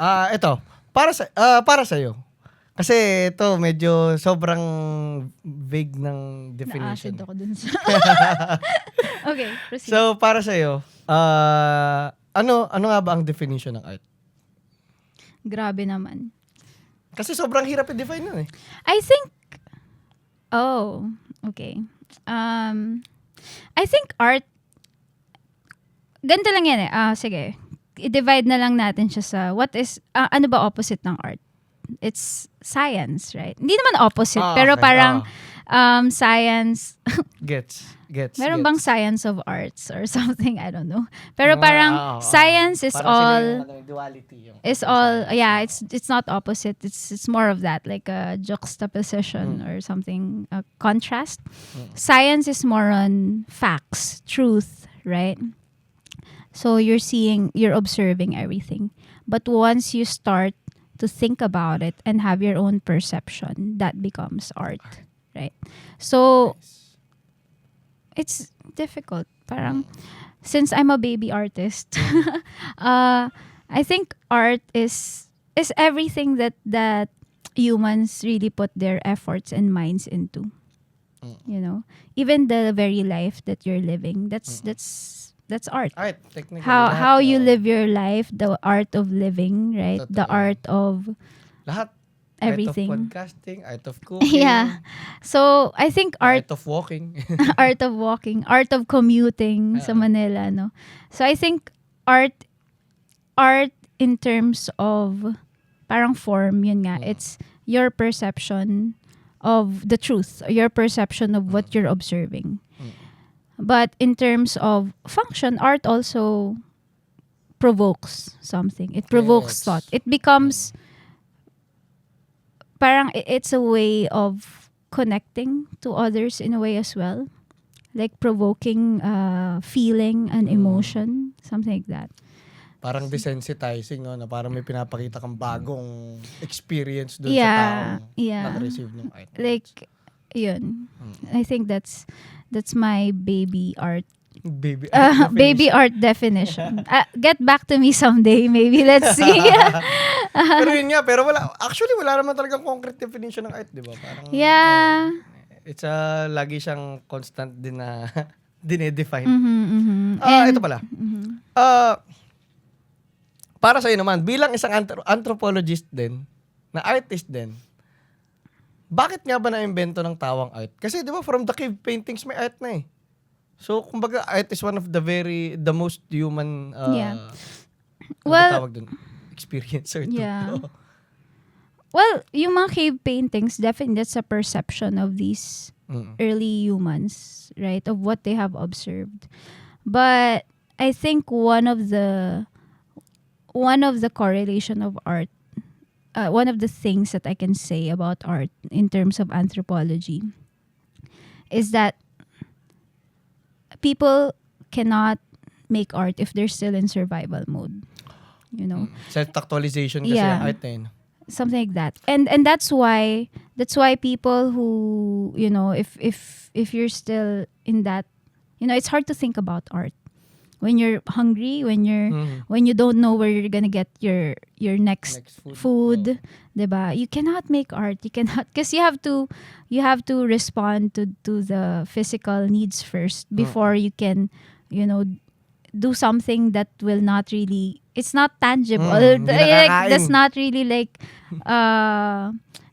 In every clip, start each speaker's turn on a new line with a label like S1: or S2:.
S1: Ah, ito. Para sa ah, para sa Kasi ito medyo sobrang vague ng definition.
S2: Na-acid ako dun sa... okay, proceed.
S1: So, para sa ah ano ano nga ba ang definition ng art?
S2: Grabe naman.
S1: Kasi sobrang hirap i-define nun eh.
S2: I think... Oh, okay. Um, I think art... Ganito lang yan eh. Ah, sige. I-divide na lang natin siya sa what is... ah, ano ba opposite ng art? It's science, right? Hindi naman opposite,
S1: Ah,
S2: pero
S1: okay.
S2: parang
S1: Ah,
S2: um, science...
S1: gets. Gets.
S2: Meron
S1: gets.
S2: bang science of arts or something? I don't know. Pero
S1: Ah,
S2: parang
S1: ah, ah.
S2: science is
S1: Parang
S2: all...
S1: yung, ano, duality. Yung,
S2: is all yeah it's it's not opposite it's it's more of that like a juxtaposition or something a contrast science is more on facts truth right so you're seeing you're observing everything. But once you start to think about it and have your own perception that becomes art right? So it's difficult. Parang since I'm a baby artist uh I think art is is everything that that humans really put their efforts and minds into.
S1: Mm.
S2: You know, even the very life that you're living, that's that's that's art.
S1: Art, technically.
S2: How
S1: lahat,
S2: how you
S1: oh.
S2: live your life, the art of living, right? The art of
S1: Lahat.
S2: everything.
S1: Art of podcasting, art of cooking.
S2: Yeah. So I think art
S1: Art of walking.
S2: art of walking, art of commuting sa Manila, no? So I think art art in terms of parang form, yun nga,
S1: Oo.
S2: it's your perception of the truth, your perception of what
S1: Mm.
S2: you're observing.
S1: Mm.
S2: But in terms of function, art also provokes something. It provokes
S1: Yes.
S2: thought. It becomes parang it's a way of connecting to others in a way as well. Like provoking uh, feeling and
S1: Mm.
S2: emotion, something like that.
S1: parang desensitizing, no? Na parang may pinapakita kang bagong experience dun
S2: Yeah,
S1: sa taong
S2: yeah.
S1: nag-receive ng art.
S2: Like, yun.
S1: Mm.
S2: I think that's that's my baby art.
S1: Baby
S2: Uh,
S1: art
S2: baby
S1: definition.
S2: art definition. Uh, get back to me someday, maybe. Let's see.
S1: pero yun nga, pero wala, actually wala naman talagang concrete definition ng art, di ba? Parang,
S2: yeah.
S1: It's a, lagi siyang constant din na dinedefine.
S2: Mhm, mhm.
S1: Ah,
S2: And-
S1: ito pala.
S2: mhm.
S1: Ah, para sa'yo naman, bilang isang anthro- anthropologist din, na artist din, bakit nga ba na-invento ng tawang art? Kasi di ba from the cave paintings may art na eh. So, kumbaga, art is one of the very, the most human, uh,
S2: Yeah.
S1: ano
S2: Well,
S1: tawag dun? Experience or
S2: Yeah. Well, yung mga cave paintings, definitely that's a perception of these
S1: Mm.
S2: early humans, right? Of what they have observed. But I think one of the one of the correlation of art, uh, one of the things that I can say about art in terms of anthropology is that people cannot make art if they're still in survival mode. You know,
S1: Self-actualization kasi
S2: Yeah.
S1: art yun.
S2: something like that and and that's why that's why people who you know if if if you're still in that you know it's hard to think about art when you're hungry when you're
S1: Mhm.
S2: when you don't know where you're gonna get your your next,
S1: Next food.
S2: food,
S1: Oh.
S2: 'di ba you cannot make art you cannot because you have to you have to respond to to the physical needs first
S1: Mm.
S2: before you can you know do something that will not really it's not tangible
S1: Mm,
S2: like that's not really like uh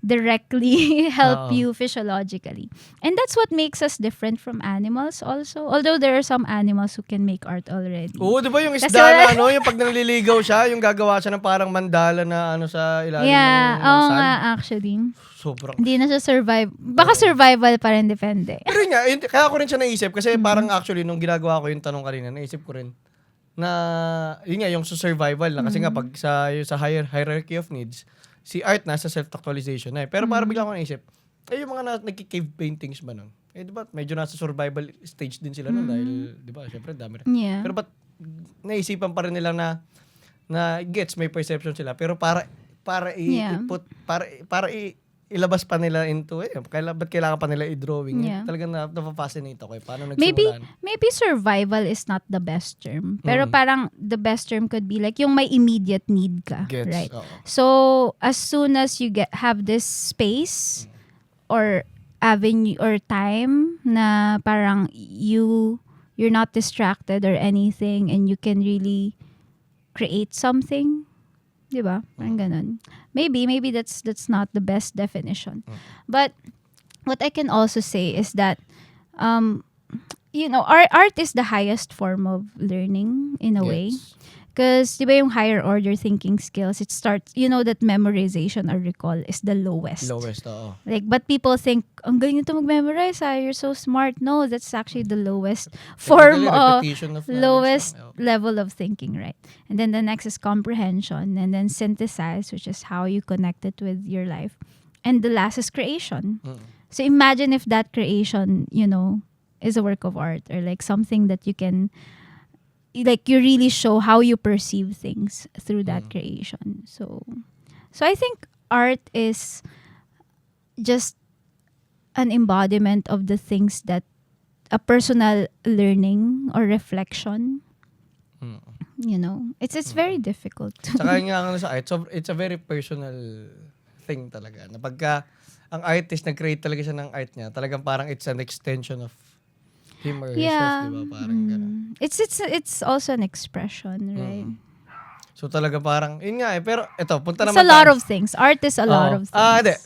S2: directly help
S1: Oo.
S2: you physiologically and that's what makes us different from animals also although there are some animals who can make art already
S1: Oo, di ba yung isda
S2: Kasi
S1: na ano, yung pag nangliligaw siya, yung gagawa siya ng parang mandala na ano sa ilalim
S2: yeah
S1: ng
S2: oo
S1: sand.
S2: nga actually
S1: Sobrang.
S2: Hindi na siya survive. Baka survival pa rin, depende.
S1: Pero nga, kaya ko rin siya naisip kasi
S2: Mm-hmm.
S1: parang actually nung ginagawa ko yung tanong kanina, naisip ko rin na yun nga yung sa survival lang kasi nga
S2: Mm-hmm.
S1: pag sa yung sa higher hierarchy of needs, si art nasa self-actualization na eh. Pero parang
S2: Mm-hmm.
S1: bigla ko naisip, eh yung mga na, nagki-cave paintings ba nun? Eh di ba medyo nasa survival stage din sila nun dahil di ba syempre dami rin.
S2: Mm-hmm. Yeah.
S1: Pero ba't naisipan pa rin nila na na gets may perception sila pero para para i,
S2: Yeah.
S1: put para para i ilabas pa nila into, eh, kaila, ba't kailangan pa nila i-drawing?
S2: Yeah.
S1: Talagang na, napapascinate ako eh. Paano
S2: Maybe
S1: nagsimulan?
S2: maybe survival is not the best term. Pero
S1: Mm.
S2: parang the best term could be like yung may immediate need ka,
S1: Gets,
S2: right?
S1: oo.
S2: So as soon as you get have this space or avenue or time na parang you you're not distracted or anything and you can really create something, 'di ba? Parang ganun. Maybe maybe that's that's not the best definition. But what I can also say is that um you know, art art is the highest form of learning in a way. Because, di ba yung higher order thinking skills, it starts, you know that memorization or recall is the lowest.
S1: Lowest, oo.
S2: Like, but people think, ang galing nito mag-memorize, ah, you're so smart. No, that's actually the lowest form of,
S1: of
S2: lowest
S1: oo.
S2: level of thinking, right? And then the next is comprehension, and then synthesize, which is how you connect it with your life. And the last is creation.
S1: Mm.
S2: So imagine if that creation, you know, is a work of art or like something that you can like you really show how you perceive things through that
S1: Mm.
S2: creation. So so I think art is just an embodiment of the things that a personal learning or reflection,
S1: Mm.
S2: you know. It's it's very difficult.
S1: Yung nga ano sa art, so it's a very personal thing talaga. Na pagka ang artist nag-create talaga siya ng art niya, talagang parang it's an extension of him or
S2: yeah.
S1: herself, di ba? Parang gano'n.
S2: Mm. It's it's it's also an expression, right?
S1: So talaga parang, yun nga eh. Pero ito, punta
S2: It's
S1: naman
S2: a lot
S1: tayo-
S2: of things. Art is a lot
S1: Oo.
S2: of things.
S1: Ah, hindi.